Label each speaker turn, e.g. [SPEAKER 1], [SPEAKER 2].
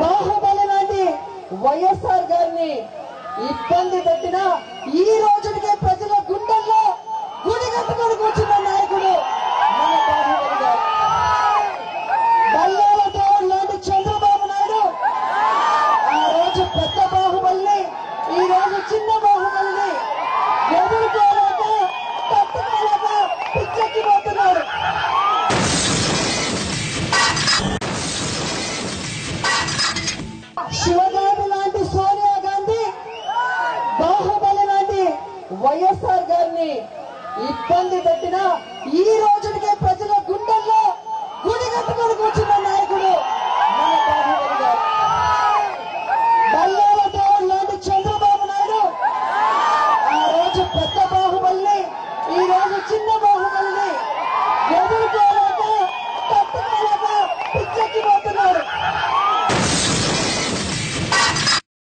[SPEAKER 1] బాహుబలి లాంటి వైఎస్ఆర్ గారిని ఇబ్బంది పెట్టిన ఈ రోజుకే ప్రజల గుండెల్లో గుడి కట్టుకొని కూర్చున్న నాయకుడు మన బాహుబలి గారు. బల్లాల లాంటి చంద్రబాబు నాయుడు. ఆ రోజు పెద్ద శివగామి లాంటి సోనియా గాంధీ బాహుబలి లాంటి వైఎస్ఆర్ గారిని ఇబ్బంది పెట్టిన ఈ రోజుకే ప్రజల గుండెల్లో గుడి కట్టుకొని కూర్చున్న నాయకుడు మన బాహుబలి గారు. లాంటి చంద్రబాబు నాయుడు ఆ రోజు పెద్ద బాహుబలిని ఈ రోజు చిన్న బాహుబలిని ఎదుర్కోలేక